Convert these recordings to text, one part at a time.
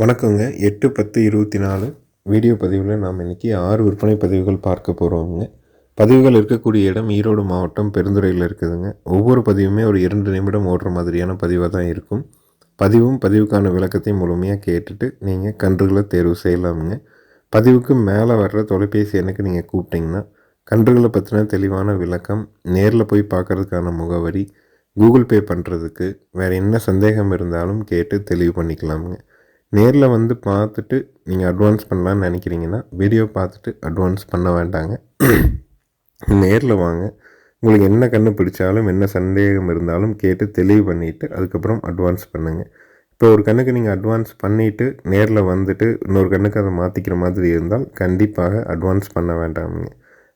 வணக்கங்க. எட்டு பத்து இருபத்தி நாலு வீடியோ பதிவில் நாம் இன்றைக்கி ஆறு விற்பனை பதிவுகள் பார்க்க போகிறோங்க பதிவுகள் இருக்கக்கூடிய இடம் ஈரோடு மாவட்டம் பெருந்துறையில் இருக்குதுங்க. ஒவ்வொரு பதிவுமே ஒரு இரண்டு நிமிடம் ஓடுற மாதிரியான பதிவாக தான் இருக்கும். பதிவும் பதிவுக்கான விளக்கத்தையும் முழுமையாக கேட்டுட்டு நீங்கள் கன்றுகளை தேர்வு செய்யலாமுங்க. பதிவுக்கு மேலே வர்ற தொலைபேசி எண்ணுக்கு நீங்கள் கூப்பிட்டிங்கன்னா கன்றுகளை பற்றின தெளிவான விளக்கம் நேரில் போய் பார்க்கறதுக்கான முகவரி கூகுள் பே பண்ணுறதுக்கு வேறு என்ன சந்தேகம் இருந்தாலும் கேட்டு தெளிவு பண்ணிக்கலாமுங்க. நேரில் வந்து பார்த்துட்டு நீங்கள் அட்வான்ஸ் பண்ணலான்னு நினைக்கிறீங்கன்னா வீடியோ பார்த்துட்டு அட்வான்ஸ் பண்ண வேண்டாங்க. நேரில் வாங்க. உங்களுக்கு என்ன கண்ணு பிடிச்சாலும் என்ன சந்தேகம் இருந்தாலும் கேட்டு தெளிவு பண்ணிவிட்டு அதுக்கப்புறம் அட்வான்ஸ் பண்ணுங்கள் இப்போ ஒரு கண்ணுக்கு நீங்கள் அட்வான்ஸ் பண்ணிவிட்டு நேரில் வந்துட்டு இன்னொரு கண்ணுக்கு அதை மாற்றிக்கிற மாதிரி இருந்தால் கண்டிப்பாக அட்வான்ஸ் பண்ண வேண்டாமுங்க.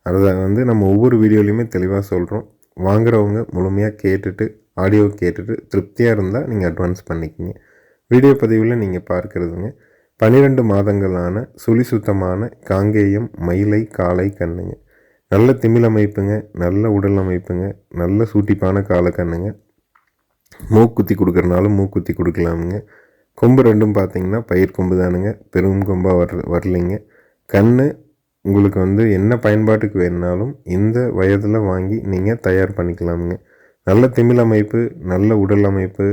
அதை வந்து நம்ம ஒவ்வொரு வீடியோலையுமே தெளிவாக சொல்கிறோம் வாங்குறவங்க முழுமையாக கேட்டுட்டு ஆடியோ கேட்டுட்டு திருப்தியாக இருந்தால் நீங்கள் அட்வான்ஸ் பண்ணிக்கிங்க. வீடியோ பதிவில் நீங்கள் பார்க்குறதுங்க. பன்னிரெண்டு மாதங்களான சுழி சுத்தமான காங்கேயம் மயிலை காலை கண்ணுங்க. நல்ல திமிழ் அமைப்புங்க நல்ல உடல் அமைப்புங்க நல்ல சூட்டிப்பான காலை கண்ணுங்க. மூக்குத்தி கொடுக்குறனாலும் மூக்குத்தி கொடுக்கலாமுங்க. கொம்பு ரெண்டும் பார்த்தீங்கன்னா பயிர் கொம்பு தானுங்க பெரும் கொம்பாக வர் வரலைங்க. கண் உங்களுக்கு வந்து என்ன பயன்பாட்டுக்கு வேணுனாலும் இந்த வயதில் வாங்கி நீங்கள் தயார் பண்ணிக்கலாமுங்க. நல்ல திமிழ் அமைப்பு நல்ல உடல் அமைப்பு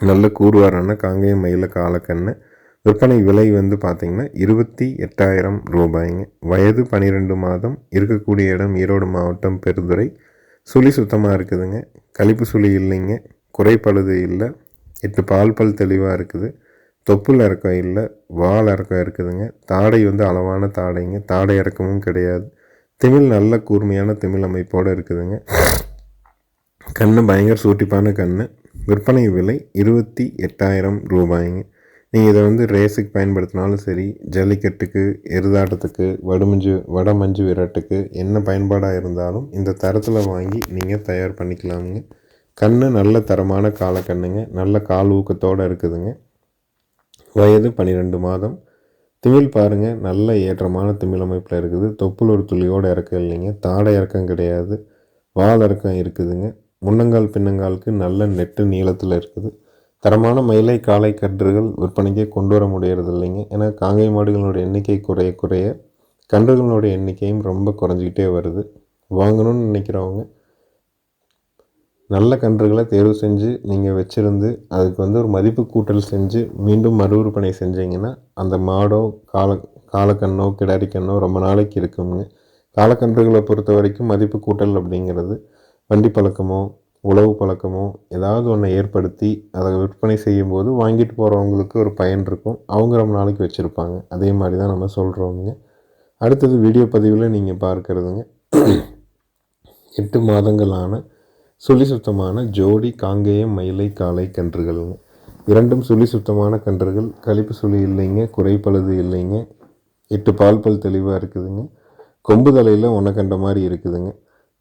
நல்ல கூறுவாரான காங்கேயம் மயில காலக்கண்ணு. விற்பனை விலை வந்து பார்த்திங்கன்னா இருபத்தி எட்டாயிரம் ரூபாய்ங்க. வயது பன்னிரெண்டு மாதம் இருக்கக்கூடிய இடம் ஈரோடு மாவட்டம் பெருந்துறை சுழி சுத்தமாக இருக்குதுங்க. கழிப்பு சுழி இல்லைங்க. குறைப்பழுது இல்லை. எட்டு பால் பல் தெளிவாக இருக்குது. தொப்புள் இறக்கம் இல்லை. வால் இறக்கம் இருக்குதுங்க. தாடை வந்து அளவான தாடைங்க. தாடை இறக்கமும் கிடையாது. திமிழ் நல்ல கூர்மையான திமிழ் அமைப்போடு இருக்குதுங்க. கண் பயங்கர சூட்டிப்பான கண் விற்பனை விலை இருபத்தி எட்டாயிரம் ரூபாய்ங்க நீங்கள் இதை வந்து ரேஸுக்கு பயன்படுத்தினாலும் சரி ஜல்லிக்கட்டுக்கு எருதாட்டத்துக்கு வடுமஞ்சு வடமஞ்சு விரட்டுக்கு என்ன பயன்பாடாக இருந்தாலும் இந்த தரத்தில் வாங்கி நீங்கள் தயார் பண்ணிக்கலாமுங்க. கண் நல்ல தரமான கால கண்ணுங்க நல்ல கால் ஊக்கத்தோடு இருக்குதுங்க. வயது பன்னிரெண்டு மாதம். திமிழ் பாருங்கள் நல்ல ஏற்றமான திமிழ் அமைப்பில் இருக்குது. தொப்புள் ஒரு துளியோடு இறக்கம் இல்லைங்க. தாடை இறக்கம் கிடையாது. வால் இறக்கம் இருக்குதுங்க. முன்னங்கால் பின்னங்காலுக்கு நல்ல நெட்டு நீளத்தில் இருக்குது. தரமான மயிலை காளை கன்றுகள் விற்பனைக்கே கொண்டு வர முடியறது இல்லைங்க. ஏன்னா காங்கை மாடுகளோட எண்ணிக்கை குறைய குறைய கன்றுகளோட எண்ணிக்கையும் ரொம்ப குறைஞ்சிக்கிட்டே வருது. வாங்கணும்னு நினைக்கிறவங்க நல்ல கன்றுகளை தேர்வு செஞ்சு நீங்கள் வச்சுருந்து அதுக்கு வந்து ஒரு மதிப்பு கூட்டல் செஞ்சு மீண்டும் மறு விற்பனை செஞ்சீங்கன்னா அந்த மாடோ கால காலக்கண்ணோ கிடாரிக்கண்ணோ ரொம்ப நாளைக்கு இருக்குங்க. காலக்கன்றுகளை பொறுத்த வரைக்கும் மதிப்பு கூட்டல் அப்படிங்கிறது வண்டி பழக்கமோ உழவு பழக்கமோ ஏதாவது ஒன்றை ஏற்படுத்தி அதை விற்பனை செய்யும்போது வாங்கிட்டு போகிறவங்களுக்கு ஒரு பயன் இருக்கும். அவங்க ரொம்ப நாளைக்கு வச்சுருப்பாங்க. அதே மாதிரி தான் நம்ம சொல்கிறோங்க அடுத்தது வீடியோ பதிவில் நீங்கள் பார்க்குறதுங்க. எட்டு மாதங்களான சுழி சுத்தமான ஜோடி காங்கேயம் மயிலை காளை கன்றுகள்ங்க. இரண்டும் சுழி சுத்தமான கன்றுகள். கழிப்பு சுழி இல்லைங்க. குறைப்பழுது இல்லைங்க. எட்டு பால் பல் தெளிவாக இருக்குதுங்க. கொம்பு தலையில் ஒன்றை கண்ட மாதிரி இருக்குதுங்க.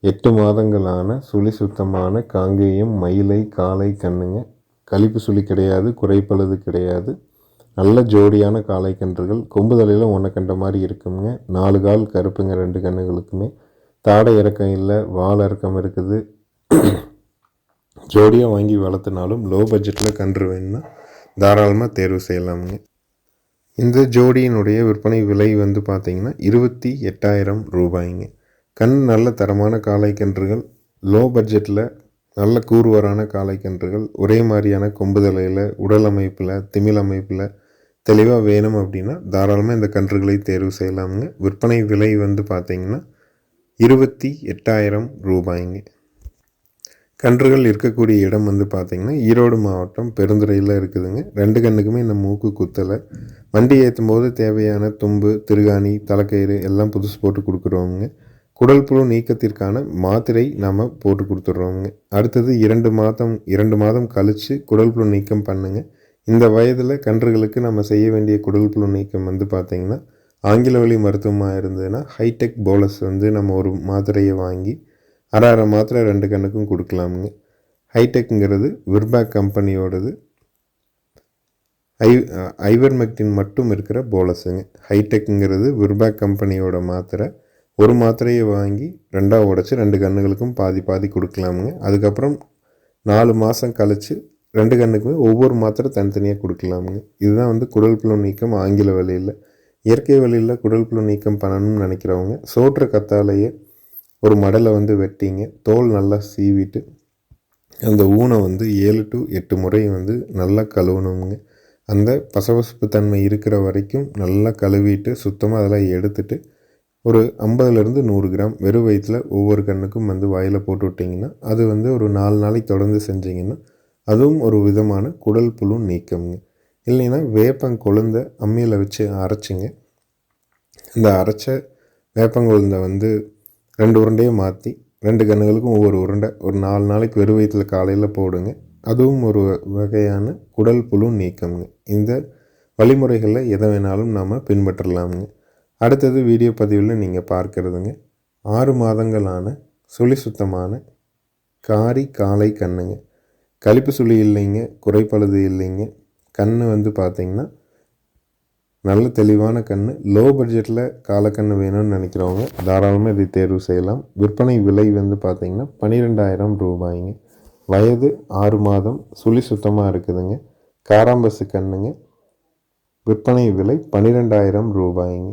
எட்டு மாதங்களான சுழி சுத்தமான காங்கேயம் மயிலை காலை கண்ணுங்க. கழிப்பு சுழி கிடையாது குறைப்பழுது கிடையாது. நல்ல ஜோடியான காளை கன்றுகள். கொம்பு தலையில் ஒன்றை கண்ட மாதிரி இருக்குங்க. நாலு கால் கருப்புங்க ரெண்டு கண்ணுகளுக்குமே. தாடை இறக்கம் இல்லை வால் இறக்கம் இருக்குது. ஜோடியாக வாங்கி வளர்த்துனாலும் லோ பட்ஜெட்டில் கன்று வேணும்னா தாராளமாக தேர்வு செய்யலாமுங்க. இந்த ஜோடியினுடைய விற்பனை விலை வந்து பார்த்திங்கன்னா இருபத்தி எட்டாயிரம் ரூபாய்ங்க. கண் நல்ல தரமான காளை கன்றுகள் லோ பட்ஜெட்டில் நல்ல கூறுவரான காளை கன்றுகள் ஒரே மாதிரியான கொம்புதலையில் உடல் அமைப்பில் திமிழ் அமைப்பில் தெளிவாக வேணும் அப்படின்னா தாராளமாக இந்த கன்றுகளை தேர்வு செய்யலாமுங்க. விற்பனை விலை வந்து பார்த்திங்கன்னா இருபத்தி எட்டாயிரம் ரூபாய்ங்க. கன்றுகள் இருக்கக்கூடிய இடம் வந்து பார்த்திங்கன்னா ஈரோடு மாவட்டம் பெருந்துறையில் இருக்குதுங்க. ரெண்டு கண்ணுக்குமே இந்த மூக்கு குத்தலை. வண்டி ஏற்றும் போது தேவையான தும்பு திருகாணி தலைக்கயிறு எல்லாம் புதுசு போட்டு கொடுக்குறோங்க குடல் புழு நீக்கத்திற்கான மாத்திரை நாம் போட்டு கொடுத்துட்றோங்க அடுத்தது இரண்டு மாதம் இரண்டு மாதம் கழித்து குடல் புழு நீக்கம் பண்ணுங்க. இந்த வயதில் கன்றுகளுக்கு நம்ம செய்ய வேண்டிய குடல் புழு நீக்கம் வந்து பார்த்திங்கன்னா ஆங்கில வழி மருத்துவமாக இருந்ததுன்னா ஹைடெக் போலஸ் வந்து நம்ம ஒரு மாத்திரையை வாங்கி அரை அரை மாத்திரை ரெண்டு கண்ணுக்கும் கொடுக்கலாமுங்க. ஹைடெக்குங்கிறது விர்பேக் கம்பெனியோடது. ஐ ஐவர்மெக்டின் மட்டும் இருக்கிற போலஸுங்க. ஹைடெக்குங்கிறது விர்பேக் கம்பெனியோட மாத்திரை. ஒரு மாத்திரையை வாங்கி ரெண்டாக உடச்சி ரெண்டு கண்ணுகளுக்கும் பாதி பாதி கொடுக்கலாமுங்க. அதுக்கப்புறம் நாலு மாதம் கழித்து ரெண்டு கண்ணுக்குமே ஒவ்வொரு மாத்திரை தனித்தனியாக கொடுக்கலாமுங்க. இதுதான் வந்து குடல் புழு நீக்கம் ஆங்கில வழியில். இயற்கை வழியில் குடல் புழு நீக்கம் பண்ணணும்னு நினைக்கிறவங்க சோற்று கத்தாலேயே ஒரு மடலை வந்து வெட்டிங்க தோல் நல்லா சீவிட்டு அந்த ஊனை வந்து ஏழு டு எட்டு முறை வந்து நல்லா கழுவணுங்க அந்த பசபசப்பு தன்மை இருக்கிற வரைக்கும் நல்லா கழுவிட்டு சுத்தமாக அதெல்லாம் எடுத்துட்டு ஒரு ஐம்பதுலேருந்து நூறு கிராம் வெறும் வயிற்றில் ஒவ்வொரு கண்ணுக்கும் வந்து வாயில் போட்டு விட்டிங்கன்னா அது வந்து ஒரு நாலு நாளைக்கு தொடர்ந்து செஞ்சிங்கன்னா அதுவும் ஒரு விதமான குடல் புழு நீக்கம்ங்க. இல்லைன்னா வேப்பங்கொழுந்த அம்மியில் வச்சு அரைச்சிங்க. இந்த அரைச்ச வேப்பங்கொழுந்தை வந்து ரெண்டு உருண்டையும் மாற்றி ரெண்டு கண்ணுகளுக்கும் ஒவ்வொரு உருண்டை ஒரு நாலு நாளைக்கு வெறும் வயிற்றில் காலையில் போடுங்க. அதுவும் ஒரு வகையான குடல் புழு நீக்கம்ங்க. இந்த வழிமுறைகளில் எதை வேணாலும் நாம் பின்பற்றலாமுங்க. அடுத்தது வீடியோ பதிவில் நீங்கள் பார்க்குறதுங்க. ஆறு மாதங்களான சுழி சுத்தமான காரி காலை கண்ணுங்க. கழிப்பு சுழி இல்லைங்க குறைப்பழுது இல்லைங்க. கண் வந்து பார்த்திங்கன்னா நல்ல தெளிவான கண் லோ பட்ஜெட்டில் காலக்கண்ணு வேணும்னு நினைக்கிறவங்க தாராளமாக இதை தேர்வு செய்யலாம். விற்பனை விலை வந்து பார்த்திங்கன்னா பன்னிரெண்டாயிரம் ரூபாய்ங்க. வயது ஆறு மாதம் சுழி சுத்தமாக இருக்குதுங்க. காராம்பசு கண்ணுங்க. விற்பனை விலை பன்னிரெண்டாயிரம் ரூபாய்ங்க.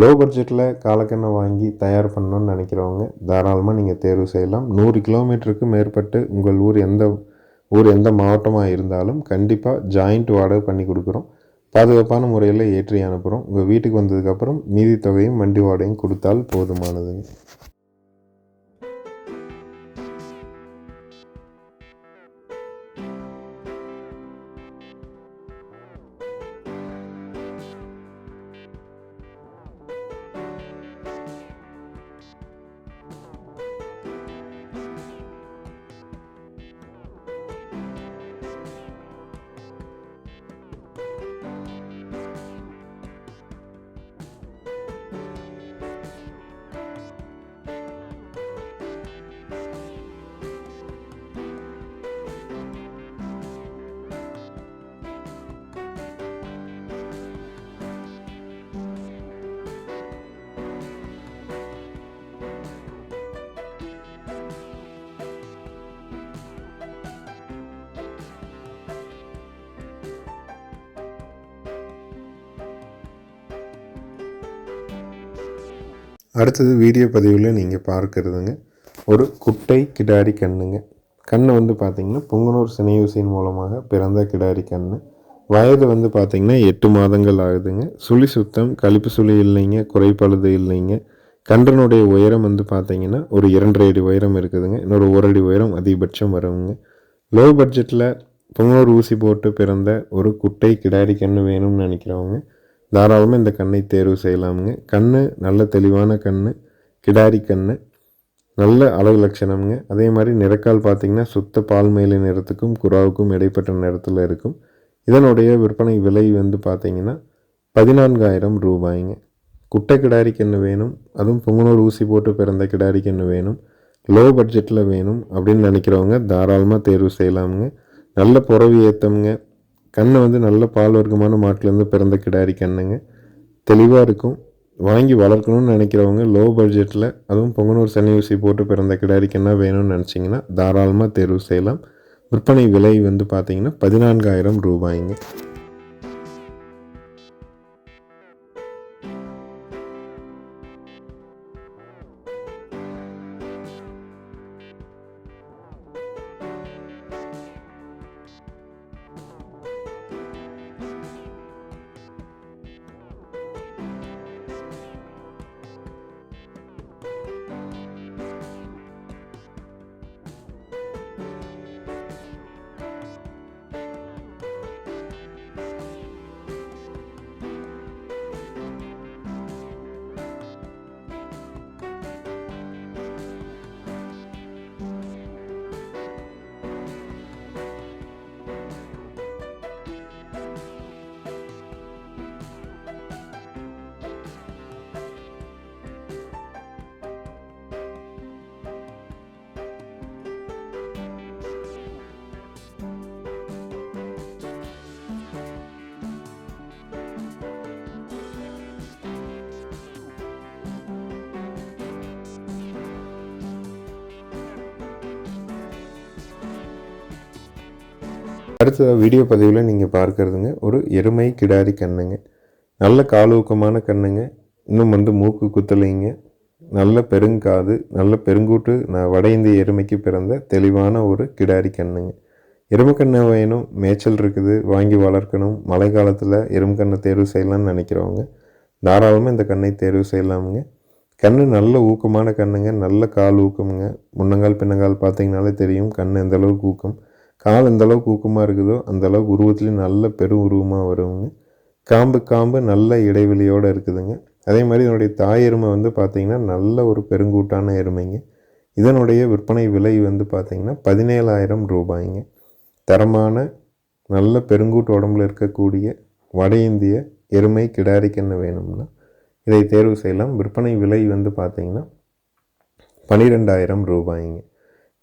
லோ பட்ஜெட்டில் காலக்கண்ணை வாங்கி தயார் பண்ணணும்னு நினைக்கிறவங்க தாராளமாக நீங்கள் தேர்வு செய்யலாம். நூறு கிலோமீட்டருக்கு மேற்பட்டு உங்கள் ஊர் எந்த ஊர் எந்த மாவட்டமாக இருந்தாலும் கண்டிப்பாக ஜாயிண்ட் வாடகை பண்ணி கொடுக்குறோம். பாதுகாப்பான முறையில் ஏற்றி அனுப்புகிறோம் உங்கள் வீட்டுக்கு வந்ததுக்கப்புறம் மீதி தொகையும் வண்டி வாடகையும் கொடுத்தால் போதுமானதுங்க. அடுத்தது வீடியோ பதிவில் நீங்கள் பார்க்குறதுங்க. ஒரு குட்டை கிடாரி கண்ணுங்க. கண்ணு வந்து பார்த்திங்கன்னா பொங்கனூர் சினையூசியின் மூலமாக பிறந்த கிடாரி கண்ணு. வயது வந்து பார்த்திங்கன்னா எட்டு மாதங்கள் ஆகுதுங்க. சுழி சுத்தம் கழிப்பு சுழி இல்லைங்க குறைப்பழுது இல்லைங்க. கன்றனுடைய உயரம் வந்து பார்த்திங்கன்னா ஒரு இரண்டரை அடி உயரம் இருக்குதுங்க. இன்னொரு ஒரு அடி உயரம் அதிகபட்சம் வருங்க. லோ பட்ஜெட்டில் பொங்கனூர் ஊசி போட்டு பிறந்த ஒரு குட்டை கிடாரி கன்று வேணும்னு நினைக்கிறவங்க தாராளமாக இந்த கண்ணை தேர்வு செய்யலாமுங்க. கண் நல்ல தெளிவான கண் கிடாரி கண் நல்ல அளவு லட்சணம்ங்க. அதே மாதிரி நிறக்கால் பார்த்திங்கன்னா சுத்த பால் நிறத்துக்கும் குறாவுக்கும் இடைப்பட்ட நிறத்தில் இருக்கும். இதனுடைய விற்பனை விலை வந்து பார்த்திங்கன்னா பதினான்காயிரம் ரூபாய்ங்க. குட்டை கிடாரி கன்று வேணும். அதுவும் பொங்கனூர் ஊசி போட்டு பிறந்த கிடாரி கன்று வேணும். லோ பட்ஜெட்டில் வேணும் அப்படின்னு நினைக்கிறவங்க தாராளமாக தேர்வு செய்யலாமுங்க. நல்ல புறவி ஏற்றமுங்க கண்ணை வந்து நல்ல பால் வர்க்கமான மாட்டிலேருந்து பிறந்த கிடாரி கண்ணுங்க. தெளிவாக இருக்கும். வாங்கி வளர்க்கணும்னு நினைக்கிறவங்க லோ பட்ஜெட்டில் அதுவும் பொங்கனூர் சனி ஊசி போட்டு பிறந்த கிடாரி கண்ணாக வேணும்னு நினச்சிங்கன்னா தாராளமாக தேர்வு செய்யலாம். விற்பனை விலை வந்து பார்த்திங்கன்னா பதினான்காயிரம் ரூபாய்ங்க. அடுத்த வீடியோ பதிவில் நீங்கள் பார்க்கறதுங்க ஒரு எருமை கிடாரி கண்ணுங்க. நல்ல காலூக்கமான கண்ணுங்க. இன்னும் வந்து மூக்கு குத்தலைங்க. நல்ல பெருங்காது நல்ல பெருங்கூட்டு நான் வட இந்திய எருமைக்கு பிறந்த தெளிவான ஒரு கிடாரி கண்ணுங்க. எருமக்கண்ணை வேணும் மேய்ச்சல் இருக்குது வாங்கி வளர்க்கணும். மழை காலத்தில் எருமக்கண்ணை தேர்வு செய்யலாம்னு நினைக்கிறவங்க தாராளமாக இந்த கண்ணை தேர்வு செய்யலாமுங்க. கண் நல்ல ஊக்கமான கண்ணுங்க நல்ல கால் ஊக்கமுங்க முன்னங்கால் பின்னங்கால் பார்த்தீங்கனாலே தெரியும் கண் எந்த அளவுக்கு ஊக்கம். கால் எந்த அளவுக்கு ஊக்கமாக இருக்குதோ அந்தளவுக்கு உருவத்துலேயும் நல்ல பெரும் உருவமாக வருவங்க காம்பு காம்பு நல்ல இடைவெளியோடு இருக்குதுங்க. அதே மாதிரி இதனுடைய தாய் எருமை வந்து பார்த்திங்கன்னா நல்ல ஒரு பெருங்கூட்டான எருமைங்க. இதனுடைய விற்பனை விலை வந்து பார்த்திங்கன்னா பதினேழாயிரம் ரூபாய்ங்க. தரமான நல்ல பெருங்கூட்டு உடம்புல இருக்கக்கூடிய வட இந்திய எருமை கிடாரி கன்று வேணும்னா இதை தேர்வு செய்யலாம். விற்பனை விலை வந்து பார்த்திங்கன்னா பன்னிரெண்டாயிரம் ரூபாய்ங்க.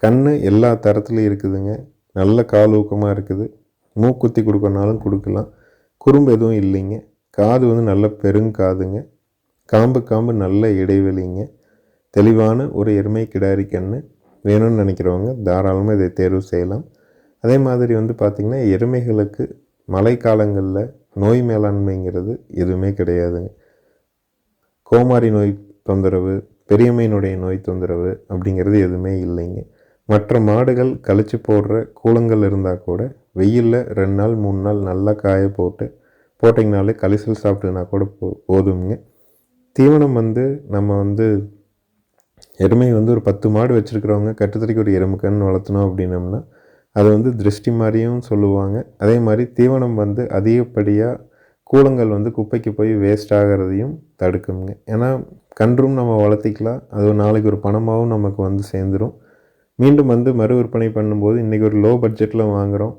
கண் எல்லா தரத்துலையும் இருக்குதுங்க. நல்ல கால் ஊக்கமாக இருக்குது. மூக்குத்தி கொடுக்கணுனாலும் கொடுக்கலாம். குறும்பு எதுவும் இல்லைங்க. காது வந்து நல்ல பெருங்காதுங்க. காம்பு காம்பு நல்ல இடைவெளிங்க. தெளிவான ஒரு எருமை கிடாரி கன்று வேணும்னு நினைக்கிறவங்க தாராளமாக இதை தேர்வு செய்யலாம். அதே மாதிரி வந்து பார்த்திங்கன்னா எருமைகளுக்கு மழை காலங்களில் நோய் மேலாண்மைங்கிறது எதுவுமே கிடையாதுங்க. கோமாரி நோய் தொந்தரவு பெரியம்மையினுடைய நோய் தொந்தரவு அப்படிங்கிறது எதுவுமே இல்லைங்க. மற்ற மாடுகள் கழிச்சு போடுற கூலங்கள் இருந்தால் கூட வெயிலில் ரெண்டு நாள் மூணு நாள் நல்லா காய போட்டு போட்டிங்கனாலே கழிசல் சாப்பிட்டுனா கூட போ போதுங்க தீவனம் வந்து நம்ம வந்து எருமை வந்து ஒரு பத்து மாடு வச்சுருக்கிறவங்க கட்டுத்தறிக்கு ஒரு எருமைக்கன்று வளர்த்தணும் அப்படின்னம்னா அது வந்து திருஷ்டி மாதிரியும் சொல்லுவாங்க. அதே மாதிரி தீவனம் வந்து அதிகப்படியாக கூலங்கள் வந்து குப்பைக்கு போய் வேஸ்ட் ஆகிறதையும் தடுக்குங்க ஏன்னா கன்றும் நம்ம வளர்த்திக்கலாம் அது நாளைக்கு ஒரு பணமாகவும் நமக்கு வந்து சேர்ந்துடும் மீண்டும் வந்து மறு விற்பனை பண்ணும்போது இன்றைக்கி ஒரு லோ பட்ஜெட்டில் வாங்குகிறோம்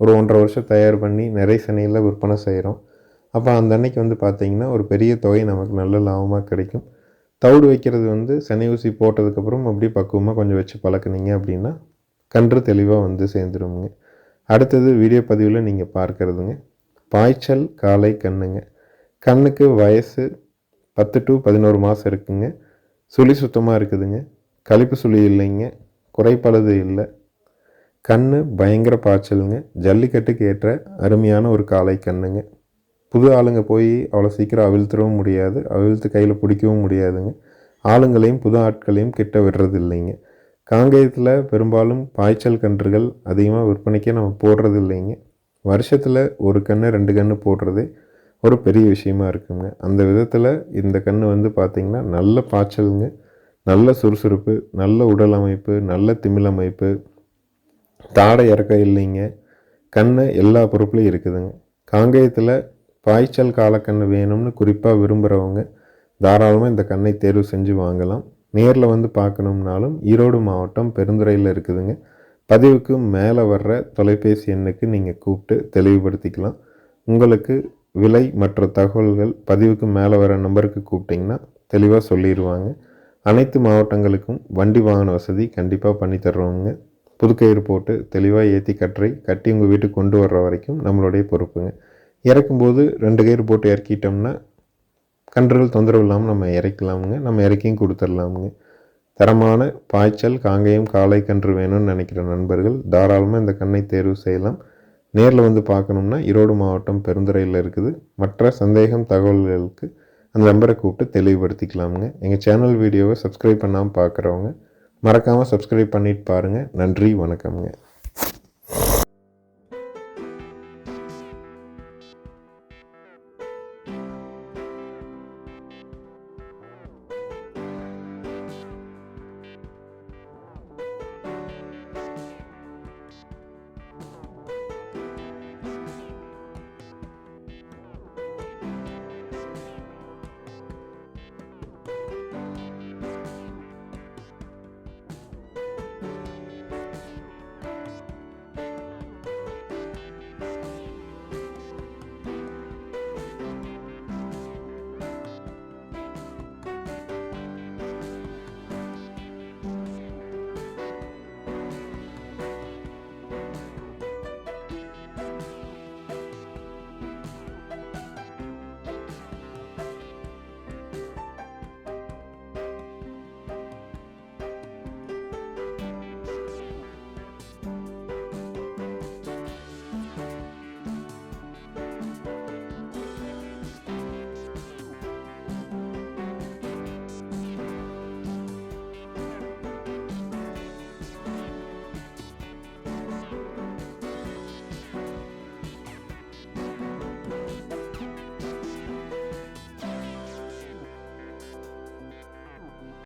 ஒரு ஒன்றரை வருஷம் தயார் பண்ணி நிறைய சனையில் விற்பனை செய்கிறோம் அப்போ அந்த அன்னைக்கு வந்து பார்த்திங்கன்னா ஒரு பெரிய தொகை நமக்கு நல்ல லாபமாக கிடைக்கும். தவிடு வைக்கிறது வந்து சனி ஊசி போட்டதுக்கப்புறம் அப்படியே பக்குவமாக கொஞ்சம் வச்சு பழக்குனீங்க அப்படின்னா கன்று தெளிவாக வந்து சேர்ந்துருவோங்க அடுத்தது வீடியோ பதிவில் நீங்கள் பார்க்குறதுங்க. பாய்ச்சல் காலை கண்ணுங்க. கண்ணுக்கு வயசு பத்து டு பதினோரு மாதம் இருக்குங்க. சுழி சுத்தமாக இருக்குதுங்க. கழிப்பு சுழி இல்லைங்க. குறைப்பழுது இல்லை. கண் பயங்கர பாய்ச்சலுங்க. ஜல்லிக்கட்டுக்கு ஏற்ற அருமையான ஒரு காலை கண்ணுங்க. புது ஆளுங்க போய் அவ்வளோ சீக்கிரம் அவிழ்த்துடவும் முடியாது. அவிழ்த்து கையில் பிடிக்கவும் முடியாதுங்க. ஆளுங்களையும் புது ஆட்களையும் கிட்ட விடுறது இல்லைங்க. காங்கேயத்தில் பெரும்பாலும் பாய்ச்சல் கன்றுகள் அதிகமாக விற்பனைக்கே நம்ம போடுறது இல்லைங்க. வருஷத்தில் ஒரு கன்று ரெண்டு கன்று போடுறதே ஒரு பெரிய விஷயமா இருக்குங்க. அந்த விதத்தில் இந்த கன்று வந்து பார்த்திங்கன்னா நல்ல பாய்ச்சலுங்க. நல்ல சுறுசுறுப்பு நல்ல உடல் அமைப்பு நல்ல திமிழ் அமைப்பு. தாடை இறக்க இல்லைங்க. கண்ணை எல்லா பொறுப்புலையும் இருக்குதுங்க. காங்கேயத்தில் பாய்ச்சல் காலக்கண்ணு வேணும்னு குறிப்பாக விரும்புகிறவங்க தாராளமாக இந்த கண்ணை தேர்வு செஞ்சு வாங்கலாம். நேரில் வந்து பார்க்கணும்னாலும் ஈரோடு மாவட்டம் பெருந்துறையில் இருக்குதுங்க. பதிவுக்கு மேலே வர்ற தொலைபேசி எண்ணுக்கு நீங்கள் கூப்பிட்டு தெளிவுபடுத்திக்கலாம். உங்களுக்கு விலை மற்ற தகவல்கள் பதிவுக்கு மேலே வர நம்பருக்கு கூப்பிட்டிங்கன்னா தெளிவாக சொல்லிடுவாங்க. அனைத்து மாவட்டங்களுக்கும் வண்டி வாகன வசதி கண்டிப்பாக பண்ணி தர்றோங்க புதுக்கயிறு போட்டு தெளிவாக ஏற்றி கற்றை கட்டி உங்கள் வீட்டுக்கு கொண்டு வர்ற வரைக்கும் நம்மளுடைய பொறுப்புங்க. இறக்கும்போது ரெண்டு கயிறு போட்டு இறக்கிட்டோம்னா கன்றுகள் தொந்தரவு இல்லாமல் நம்ம இறக்கலாமுங்க. நம்ம இறக்கியும் கொடுத்துடலாமுங்க. தரமான பாய்ச்சல் காங்கேயம் காளை கன்று வேணும்னு நினைக்கிற நண்பர்கள் தாராளமாக இந்த கண்ணை தேர்வு செய்யலாம். நேரில் வந்து பார்க்கணும்னா ஈரோடு மாவட்டம் பெருந்துறையில் இருக்குது. மற்ற சந்தேகம் தகவல்களுக்கு அந்த நம்பரை கூப்பிட்டு தெளிவுபடுத்திக்கலாமுங்க. எங்கள் சேனல் வீடியோவை சப்ஸ்கிரைப் பண்ணாமல் பார்க்குறவங்க மறக்காமல் சப்ஸ்கிரைப் பண்ணிட்டு பாருங்கள் நன்றி வணக்கம்ங்க.